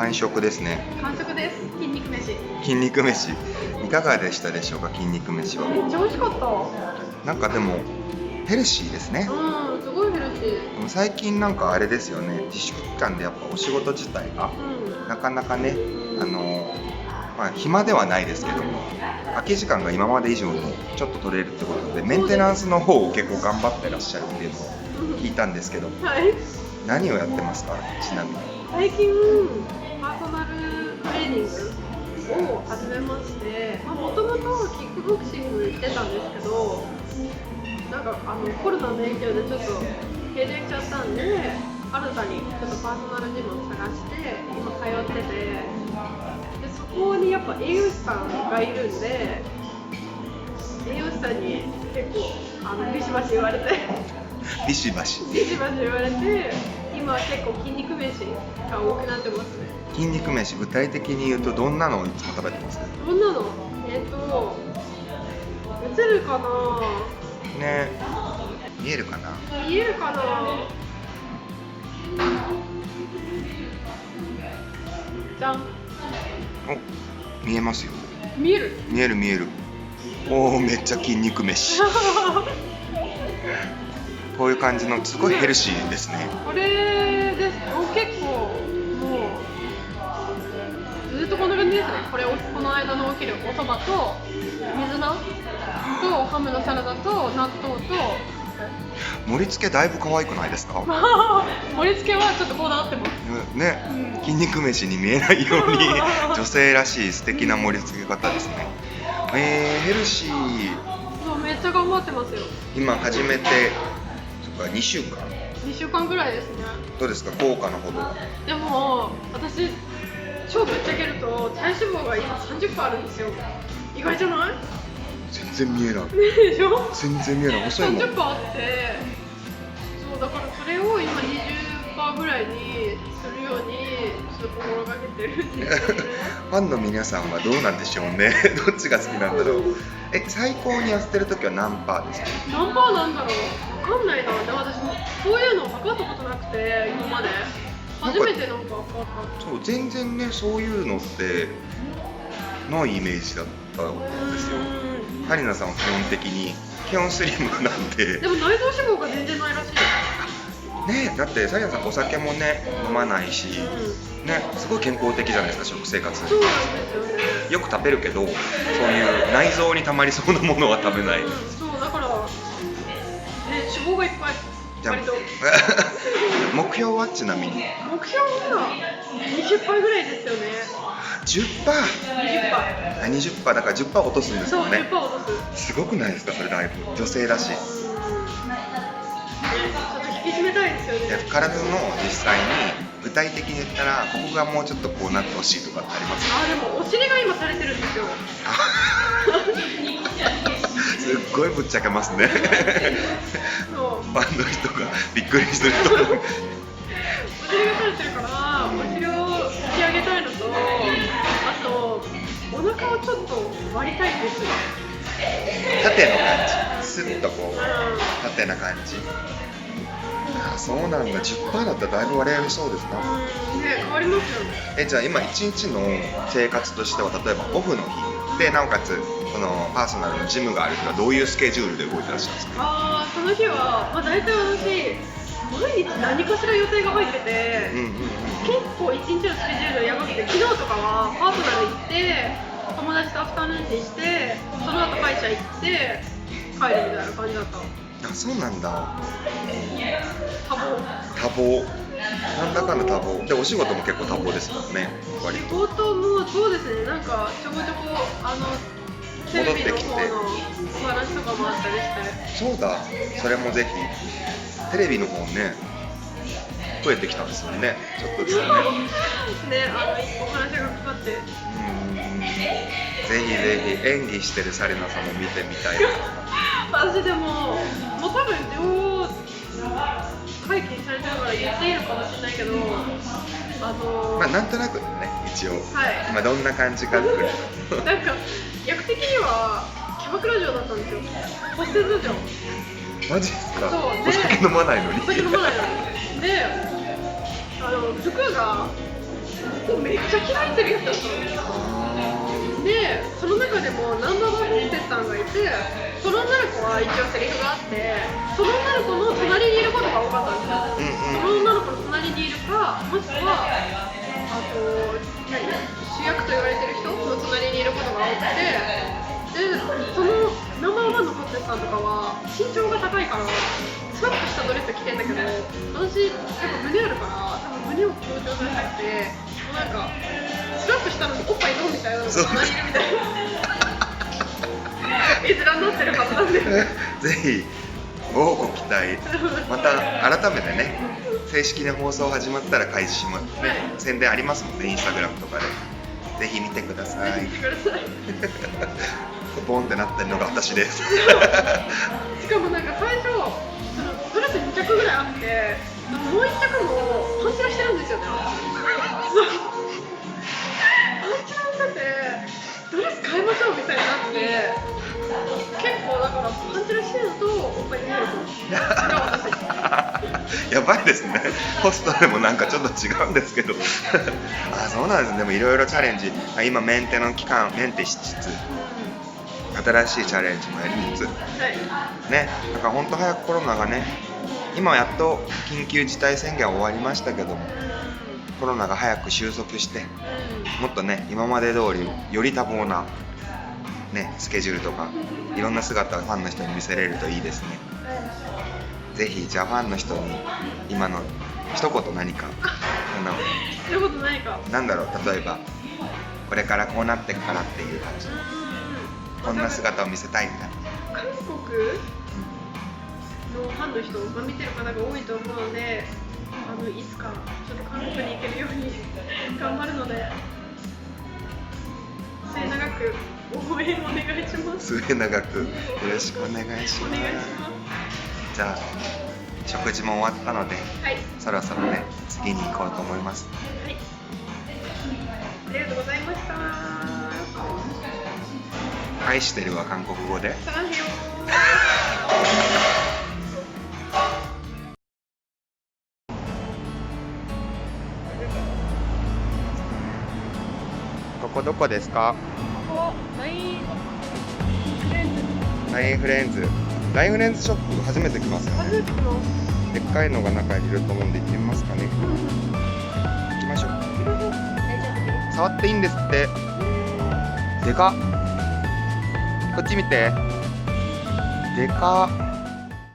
完食ですね。完食です。筋肉飯。筋肉飯。いかがでしたでしょうか筋肉飯は。めっちゃ美味しかった。なんかでもヘルシーですね。うんすごいヘルシー。でも最近なんかあれですよね。自粛期間でやっぱお仕事自体がうん。なかなかねあのまあ暇ではないですけども空き時間が今まで以上にちょっと取れるってことでメンテナンスの方を結構頑張ってらっしゃるっていうのを聞いたんですけどはい。何をやってますかちなみに。最近パーソナルトレーニングを始めましてもともとキックボクシングしてたんですけどなんかあのコロナの影響でちょっと停電しちゃったんで新たにちょっとパーソナルジムを探して今通っててでそこにやっぱ栄養士さんがいるんで栄養士さんに結構あのビシバシ言われて。ビシバシ。ビシバシ言われて今結構筋肉飯が多くなってますね。筋肉飯具体的に言うとどんなのをいつも食べてます？どんなの？えっ、と映るかな？ね。見えるかな？見えるかな？じゃん。お見えますよ。見える。見える見える。おおめっちゃ筋肉飯 こういう感じのすごいヘルシーですね。これです。もう結構もうずっとこんな感じですねこれをこの間のお昼おそばと水菜とハムのサラダと納豆と。盛り付けだいぶ可愛くないですか盛り付けはちょっとこだわってますねうん筋肉飯に見えないように女性らしい素敵な盛り付け方ですね。えー、ヘルシー。そうめっちゃ頑張ってますよ。今始めてか2週間。2週間ぐらいですね。どうですか？効果のほど。はでも私超ぶっちゃけると体脂肪が今30%あるんですよ。意外じゃない？全然見えない。でしょ？全然見えない。遅いもん。30%あって。そうだからそれを今20%ぐらいにするようにちょっと心がけてるんですよね。ファンの皆さんはどうなんでしょうね。どっちが好きなんだろう。え最高に痩せてる時は何パーですか？何パーなんだろう。わかんないな。で私もそういうの測ったことなくて今まで。初めてなんか測った。そう全然ねそういうのってないイメージだったんですよ。うん。ハリナさんは基本的に基本スリムなんで。でも内臓脂肪が全然ないらしい。ねだってサリナさんお酒もね飲まないしうん。ねすごい健康的じゃないですか食生活。そうなんですよね。よく食べるけどそういう内臓に溜まりそうなものは食べない。うん脂肪がいっぱいじゃあ割と。目標はちなみに？目標は20杯ぐらいですよね。10%? 20杯。あ20%だから10%落とすんですそうよね10杯落とす。すごくないですかそれだいぶ女性らしい。ねちょっと引き締めたいですよね。で体の実際に具体的に言ったらここがもうちょっとこうなってほしいとかってありますあでもお尻が今されてるんですよ すっごいぶっちゃけますね。そうファンの人がびっくりすると思う。お尻がされてるからお尻を引き上げたいのとあとお腹をちょっと割りたいんです。よ縦の感じ。スッとこうう縦な感じ。あそうなんだ。10%だったらだいぶ割れそうですな、ね変わりますよね。えじゃあ今一日の生活としては例えばオフの日でなおかつこのパーソナルのジムがある日はどういうスケジュールで動いてらっしゃるんですか？あーその日は、まあ、大体私毎日何かしら予定が入ってて、うんうんうん結構一日のスケジュールやばくて昨日とかはパーソナル行って友達とアフタヌーンティーしてその後歯医者行って帰るみたいな感じだったあそうなんだ。多忙。多忙なんだかんだ多忙。でお仕事も結構多忙ですもんね。割仕と事もそうですね。なんかちょこちょこあのテレビの方のお話とかもあったりして。そうだ。それもぜひ。テレビの方ね増えてきたんですよね。ちょっとずつね。ねあのお話がかかって。うん。ぜひぜひ。演技してるサレナさんも見てみたいです 私でももう多分両から言っていいのかもしれないけどあのまあなんとなくね一応。はい。今どんな感じかって なんか役的にはキャバクラ嬢だったんですよ。ホステス嬢。マジですか？そうでお酒飲まないのに？お酒飲まないのに。であの服がこうめっちゃ嫌いセリフだったんですよでその中でもナンバーワンホステスさんがいてその女の子は一応セリフがあってその女の子の隣にいるでそのナンバーワンのホステスさんとかは身長が高いからスラッとしたドレス着てんだけど私やっぱ胸あるから多分胸を強調されたくてもうなんかスラッとしたのにおっぱいどうみたいなのが隣にいるみたいな絵面になってるはずなんで ぜひごご期待。また改めてね正式に放送始まったら開始します、ねはい。宣伝ありますもんねインスタグラムとかでぜひ見てください。ボンってなってるのが私です。しかもなんか最初そのドレス2着ぐらいあってもう1着もパンチラしてるんですよね。そう。パンチラしててドレス変えましょうみたいになって結構だからパンチラしてるのとおっぱい見えるかも私やばいですね。ホストでもなんかちょっと違うんですけど。あそうなんですね。でもいろいろチャレンジ。あ今メンテの期間メンテしつつ新しいチャレンジもやりつつ。はい。ね。だから本当早くコロナがね今やっと緊急事態宣言は終わりましたけどもコロナが早く収束してもっとね今まで通りより多忙なねスケジュールとかいろんな姿をファンの人に見せれるといいですね。ぜひじゃあファンの人に今の一言何かあのそういう。ことないか。なんだろう例えばこれからこうなっていくからっていう感じ。こんな姿を見せたいみたいな韓国のファンの人、まあ、見てる方が多いと思うのであのいつかちょっと韓国に行けるように頑張るので末永く応援お願いします。末永くよろしくお願いしまお願いしす。まじゃあ食事も終わったのですはい。そろそろね次に行こうと思います。はい。ありがとうございました。愛してるは韓国語で。ここどこですか？ラインフレンズ。ラインフレンズショップ初めて来ますよね。でっかいのが中にいると思うんで行ってみますかね。行きましょう。触っていいんですって。でか。っこっち見て。でか。っ